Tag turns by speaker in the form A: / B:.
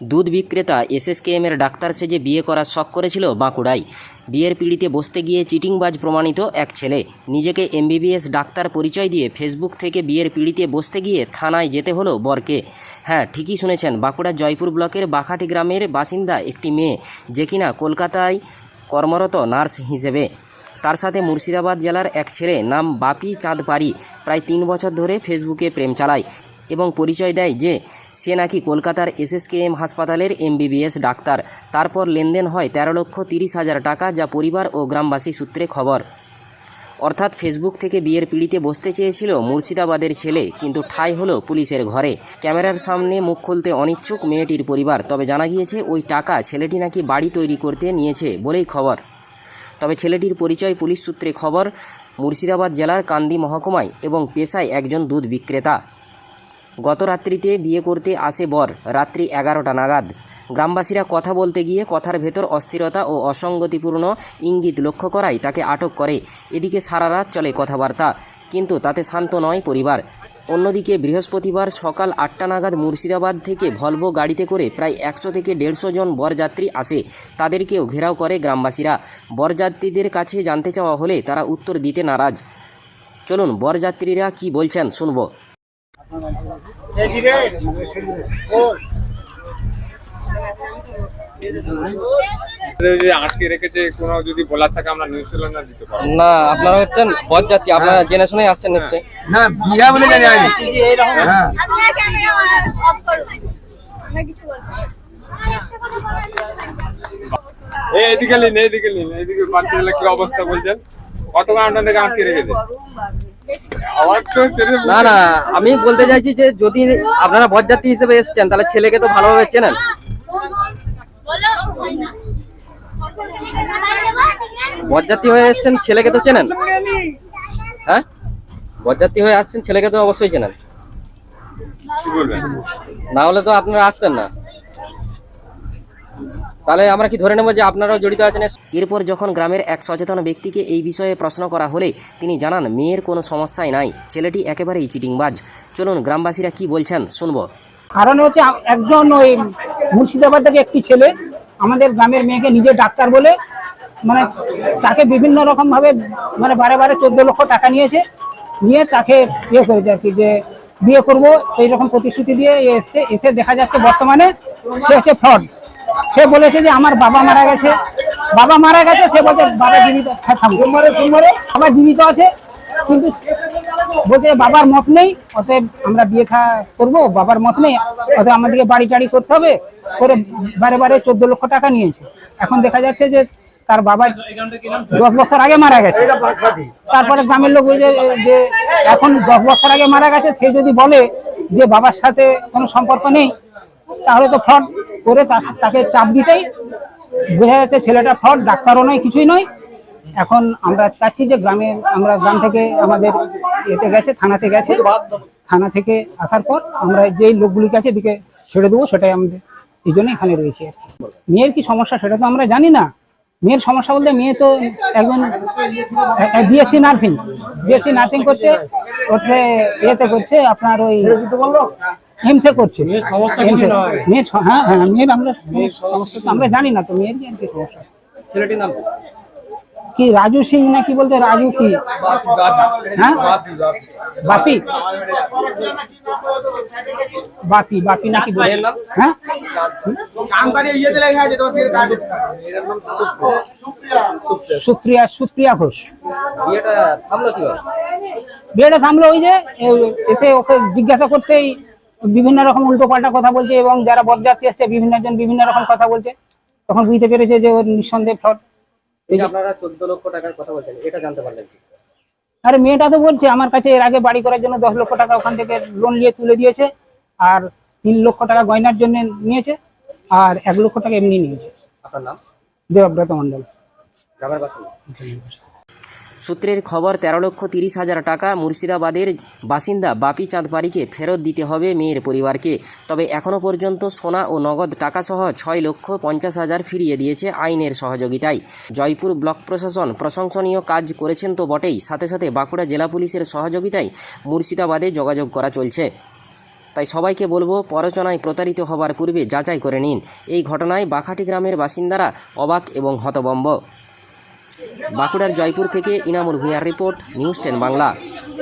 A: দুধ বিক্রেতা এসএসকেএমের ডাক্তার সেজে বিয়ে করার শখ করেছিল বাঁকুড়ায়। বিয়ের পিড়িতে বসতে গিয়ে চিটিংবাজ প্রমাণিত এক ছেলে। নিজেকে এমবিবিএস ডাক্তার পরিচয় দিয়ে ফেসবুক থেকে বিয়ের পিড়িতে বসতে গিয়ে থানায় যেতে হলো বরকে। হ্যাঁ ঠিকই শুনেছেন বাঁকুড়ার জয়পুর ব্লকের বাখাটি গ্রামের বাসিন্দা একটি মেয়ে, যে কিনা কলকাতায় কর্মরত নার্স হিসেবে। তার সাথে মুর্শিদাবাদ জেলার এক ছেলে, নাম বাপি চাঁদপাড়ি, প্রায় তিন বছর ধরে ফেসবুকে প্রেম চালায়। এবং পরিচয় দেয় যে, সে নাকি কলকাতার এসএসকেএম হাসপাতালের এমবিবিএস ডাক্তার। তারপর লেনদেন হয় তেরো লক্ষ তিরিশ হাজার টাকা, যা পরিবার ও গ্রামবাসী সূত্রে খবর। অর্থাৎ ফেসবুক থেকে বিয়ের পিড়িতে বসতে চেয়েছিল মুর্শিদাবাদের ছেলে, কিন্তু ঠাঁই হলো পুলিশের ঘরে। ক্যামেরার সামনে মুখ খুলতে অনিচ্ছুক মেয়েটির পরিবার, তবে জানা গিয়েছে ওই টাকা ছেলেটি নাকি বাড়ি তৈরি করতে নিয়েছে বলেই খবর। তবে ছেলেটির পরিচয় পুলিশ সূত্রে খবর, মুর্শিদাবাদ জেলার কান্দি মহকুমায় এবং পেশায় একজন দুধ বিক্রেতা। গত রাত্রিতে বিয়ে করতে আসে বর, রাত্রি এগারোটা নাগাদ। গ্রামবাসীরা কথা বলতে গিয়ে কথার ভেতর অস্থিরতা ও অসঙ্গতিপূর্ণ ইঙ্গিত লক্ষ্য করায় তাকে আটক করে। এদিকে সারা রাত চলে কথাবার্তা, কিন্তু তাতে শান্ত নয় পরিবার। অন্যদিকে বৃহস্পতিবার সকাল আটটা নাগাদ মুর্শিদাবাদ থেকে ভলভো গাড়িতে করে প্রায় একশো থেকে দেড়শো জন বরযাত্রী আসে। তাদেরকেও ঘেরাও করে গ্রামবাসীরা। বরযাত্রীদের কাছে জানতে চাওয়া হলে তারা উত্তর দিতে নারাজ। চলুন বরযাত্রীরা কি বলছেন শুনব।
B: আটকে রেখেছে কোনো যদি বলার থাকে আমরা নিউজ চ্যানেল দিতে পারব।
C: না আপনারা হচ্ছেন আপনারা জেনে শুনে আসছেন নিশ্চয়ই।
D: না বিয়া বলে জানি আমি। হ্যাঁ
E: আপনারা ক্যামেরা অফ করুন আমরা কিছু বলব না।
B: এই এদিকে নিন এইদিকে নিন এইদিকে বাচ্চাগুলো কি অবস্থা বলছেন? কত ঘণ্টা থেকে আটকে রেখেছে?
C: না না আমি বলতে চাইছি যে যদি আপনারা বরযাত্রী হিসেবে এসেছেন তাহলে ছেলেকে তো ভালোভাবে চেনেন। বরযাত্রী হয়ে এসেছেন ছেলেকে তো চেনেন? হ্যাঁ? বরযাত্রী হয়ে আসছেন ছেলেকে তো অবশ্যই চেনেন। না হলে তো আপনারা আসতেন না। তাহলে আমরা কি ধরে নেব যে আপনারাও জড়িত আছেন?
A: এরপর যখন গ্রামের এক সচেতন ব্যক্তিকে এই বিষয়ে প্রশ্ন করা হলে তিনি জানান মেয়ের কোনো সমস্যাই নাই ছেলেটি একেবারেই চিটিংবাজ। চলুন গ্রামবাসীরা কি বলছেন শুনব।
F: কারণ হচ্ছে একজন ওই মুর্শিদাবাদ থেকে একটি ছেলে আমাদের গ্রামের মেয়েকে নিজে ডাক্তার বলে মানে তাকে বিভিন্ন রকম ভাবে মানে বারে বারে চোদ্দ লক্ষ টাকা নিয়েছে নিয়ে তাকে ইয়ে করেছে আর কি যে বিয়ে করব এই রকম প্রতিশ্রুতি দিয়ে এসছে এসে দেখা যাচ্ছে বর্তমানে সে হচ্ছে ফ্রড সে বলেছে যে আমার বাবা মারা গেছে। বাবা মারা গেছে সে বলছে বাবা জীবিত হ্যাঁ, বাবা জীবিত আছে কিন্তু বলছে বাবার মত নেই অতএব আমরা বিয়ে থা করব বাবার মত নেই অতএব আমাদেরকে বাড়ি টাড়ি করতে হবে। করে বারে বারে চোদ্দ লক্ষ টাকা নিয়েছে। এখন দেখা যাচ্ছে যে তার বাবা দশ বছর আগে মারা গেছে। তারপরে গ্রামের লোক বলছে যে এখন দশ বছর আগে মারা গেছে। সে যদি বলে যে বাবার সাথে কোনো সম্পর্ক নেই তাহলে তো ফ্রড করে তাকে চাপ দিতেই বোঝা যাচ্ছে ছেলেটা ফ্রড ডাক্তারও নয় কিছুই নয় এখন আমরা চাচ্ছি যে গ্রামে আমরা গ্রাম থেকে আমাদের এতে গেছে থানাতে গেছে থানা থেকে আসার পর আমরা যেই লোকগুলিকে আছে এদিকে ছেড়ে দেবো সেটাই আমাদের এই জন্য এখানে রয়েছে আর কি। মেয়ের কি সমস্যা সেটা তো আমরা জানি না মেয়ের সমস্যা বলতে মেয়ে তো একজন বিএসসি নার্সিং বিএসসি নার্সিং করছে ওতে ইয়েতে করছে আপনার ওই এমসে করছে। মেয়ের হ্যাঁ হ্যাঁ মেয়ের আমরা জানি না তো মেয়ের কি সমস্যা?
C: ছেলেটির নাম কি?
F: রাজু সিং না কি বলতে রাজু কি? হ্যাঁ? বাপি। বাপি বাপি নাকি বলে হ্যাঁ? সুপ্রিয়া। সুপ্রিয়া। ঘোষ।
C: বিয়েটা থামলো কীভাবে?
F: বিয়েটা থামলো ওই যে এসে ওকে জিজ্ঞাসা করতেই বিভিন্ন রকম উল্টো পাল্টা কথা বলছে এবং যারা বদযাত্রী আসছে বিভিন্ন জন বিভিন্ন রকম কথা বলছে। তখন বুঝতে পেরেছে যে ওর নিঃসন্দেহে ফ্রড
C: আপনারা চোদ্দ লক্ষ টাকার কথা বলছেন এটা জানতে পারলেন
F: আরে মেয়েটা তো বলছে আমার কাছে এর আগে বাড়ি করার জন্য দশ লক্ষ টাকা ওখান থেকে লোন নিয়ে তুলে দিয়েছে আর তিন লক্ষ টাকা গয়নার জন্য নিয়েছে আর এক লক্ষ টাকা এমনি নিয়েছে।
C: আপনার নাম?
F: দেবব্রত মন্ডল
A: সূত্রের খবর, তেরো লক্ষ তিরিশ হাজার টাকা মুর্শিদাবাদের বাসিন্দা বাপি চাঁদপাড়িকে ফেরত দিতে হবে মেয়ের পরিবারকে। তবে এখনও পর্যন্ত সোনা ও নগদ টাকাসহ ছয় লক্ষ পঞ্চাশ হাজার ফিরিয়ে দিয়েছে আইনের সহযোগিতায়। জয়পুর ব্লক প্রশাসন প্রশংসনীয় কাজ করেছেন তো বটেই, সাথে সাথে বাঁকুড়া জেলা পুলিশের সহযোগিতায় মুর্শিদাবাদে যোগাযোগ করা চলছে। তাই সবাইকে বলব প্ররোচনায় প্রতারিত হবার পূর্বে যাচাই করে নিন। এই ঘটনায় বাখাটি গ্রামের বাসিন্দারা অবাক এবং হতবম্ব। বাঁকুড়ার জয়পুর থেকে ইনামুল ভূঁইয়ার রিপোর্ট নিউজ টেন বাংলা।